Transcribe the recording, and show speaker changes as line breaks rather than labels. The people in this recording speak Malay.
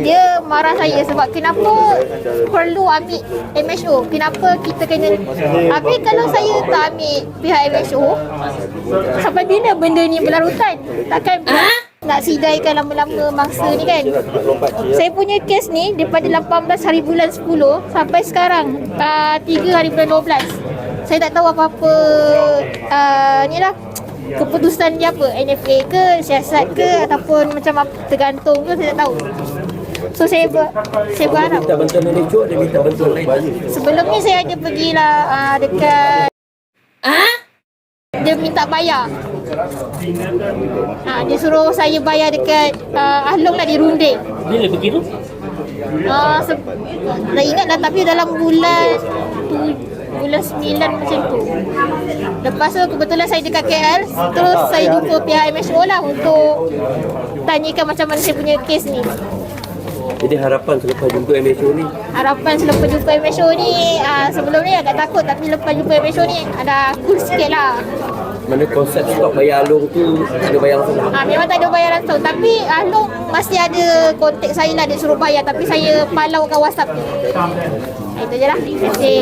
dia marah saya sebab kenapa perlu ambil MHO kenapa kita kena habis kalau saya tak ambil pihak MHO sampai bila benda ni berlarutan. Takkan nak sidaikan lama-lama mangsa ni kan? Saya punya kes ni daripada 18 hari bulan 10 sampai sekarang uh, 3 hari bulan 12 saya tak tahu apa-apa uh, ni lah. Keputusan dia apa? NFA ke siasat ke ataupun macam apa, tergantung ke saya tak tahu so saya ber, saya berharap
Minta bantuan MHO Dia minta bantuan lain.
Sebelum ni saya ada pergilah uh, dekat dia minta bayar. Ha, dia suruh saya bayar dekat uh, Ahlong lah di Runde
Bila pergi tu?
uh, se- dah ingat lah tapi dalam bulan tu bulan 9 macam tu. Lepas tu kebetulan saya dekat KL terus saya jumpa pihak MHO lah untuk tanyakan macam mana saya punya kes ni
Jadi harapan selepas jumpa MHO ni
harapan selepas jumpa MHO ni uh, sebelum ni agak takut tapi lepas jumpa MHO ni ada cool sikit lah
Mana konsep stop bayar alung tu Ada bayar langsung
Ah, memang tak ada bayar langsung tapi Along masih ada kontak saya lah dia suruh bayar tapi saya palau kat WhatsApp dia. Ah, Itu je lah. Terima kasih.